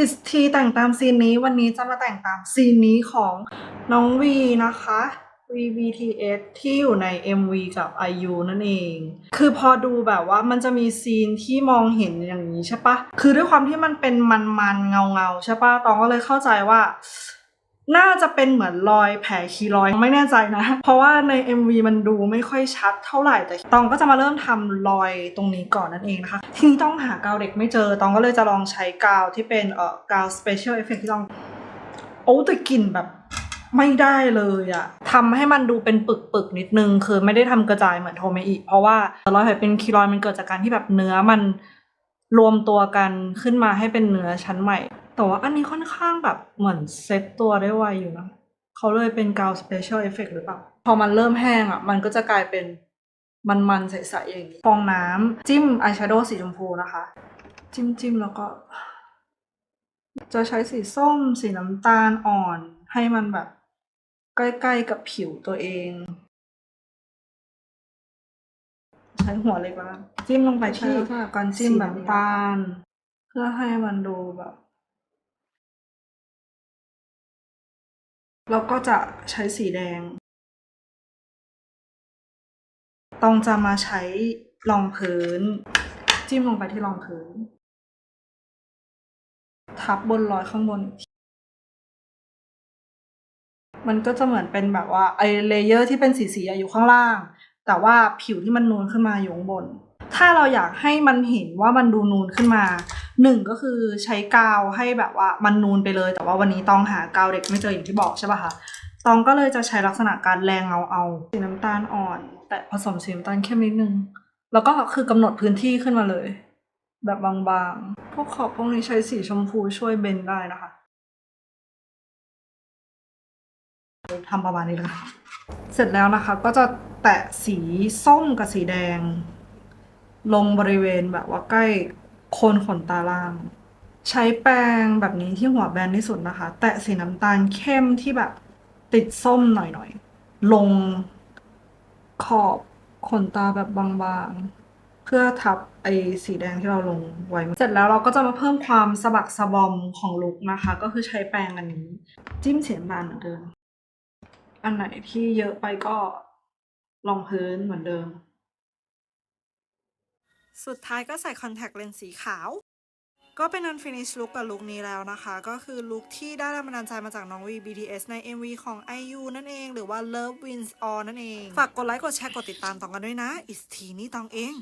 อิสทีแต่งตามซีนนี้วันนี้จะมาแต่งตามซีนนี้ของน้องวีนะคะ VBTS ที่อยู่ใน MV กับ IU นั่นเอง คือพอดูแบบว่ามันจะมีซีนที่มองเห็นอย่างนี้ใช่ปะ คือด้วยความที่มันเป็นมันๆเงาๆใช่ปะตองก็เลยเข้าใจว่า น่าจะเป็นเหมือนรอยแผลคีรอยไม่แน่ใจนะ เพราะว่าใน MV มันดูไม่ค่อยชัดเท่าไหร่แต่ตองก็จะมาเริ่มทำรอยตรงนี้ก่อนนั่นเองนะคะ ทีนี้ต้องหากาวเด็กไม่เจอตองก็เลยจะลองใช้กาวที่เป็นเอ่อกาว Special Effect ที่ต้องโอ้แต่กลิ่นแบบไม่ได้เลยอะทำให้มันดูเป็นปึกๆนิดนึง คือไม่ได้ทำกระจายเหมือนโทเมอิเพราะว่ารอยแผลเป็นคีรอยมันเกิดจากการที่แบบเนื้อมันรวมตัวกันขึ้นมาให้เป็นเนื้อชั้นใหม่ แต่ว่าอันนี้ค่อนข้างแบบเหมือนเซ็ตตัวได้ไวอยู่นะเขาเลยเป็นกาว special effect หรือเปล่า พอมันเริ่มแห้งอะมันก็จะกลายเป็นมันๆใสๆอย่างนี้ฟองน้ำจิ้มอายแชโดว์สีชมพูนะคะ จิ้มจิ้มแล้วก็ จะใช้สีส้มสีน้ำตาลอ่อน ให้มันแบบ ใกล้ๆกับผิวตัวเอง ใช้หัวเล็กแล้วกันจิ้มลงไปที่ลักษณะการจิ้มแบบน้ำตาล เพื่อให้มันดูแบบ แล้วก็จะใช้สีแดงต้องจะมาใช้รองพื้น จิ้มลงไปที่รองพื้น ทับบนรอยข้างบนอีกทีมันก็จะเหมือนเป็นแบบว่าไอเลเยอร์ที่เป็นสีๆอะอยู่ข้างล่าง แต่ว่าผิวที่มันนูนขึ้นมาอยู่ข้างบน ถ้าเราอยากให้มันเห็นว่ามันดูนูนขึ้นมา หนึ่งก็คือใช้กาวให้แบบว่ามันนูนไปเลย แต่ว่าวันนี้ต้องหากาวเด็กไม่เจออย่างที่บอกใช่ป่ะคะตองก็เลยจะใช้ลักษณะการแรงเงาเอาสีน้ำตาลอ่อน แต่ผสมสีน้ำตาลเข้มนิดนึง แล้วก็คือกำหนดพื้นที่ขึ้นมาเลย แบบบางๆ พวกขอบพวกนี้ใช้สีชมพูช่วยเบนได้นะคะทำประมาณนี้เลยค่ะเสร็จแล้วนะคะ ก็จะแตะสีส้มกับสีแดง ลงบริเวณแบบว่าใกล้ โคนขนตาล่าง ใช้แปรงแบบนี้ที่หัวแบนที่สุดนะคะ แตะสีน้ำตาลเข้มที่แบบติดส้มหน่อยๆ ลงขอบขนตาแบบบางๆ เพื่อทับไอ้สีแดงที่เราลงไว้ เสร็จแล้วเราก็จะมาเพิ่มความสะบักสะบอมของลุคนะคะ ก็คือใช้แปรงอันนี้ จิ้มเสียงบานเหมือนเดิม อันไหนที่เยอะไปก็รองพื้นเหมือนเดิม สุดท้ายก็ใส่คอนแทคเลนส์สีขาว ก็เป็นอันฟินิชลุคกับลุคนี้แล้วนะคะ ก็คือลุคที่ได้แรงบันดาลใจมาจากน้องวี BTS ใน MV ของ IU นั่นเอง หรือว่า Love Wins All นั่นเอง ฝากกดไลค์กดแชร์กดติดตามตองกันด้วยนะอิสทีนี่ตองเอง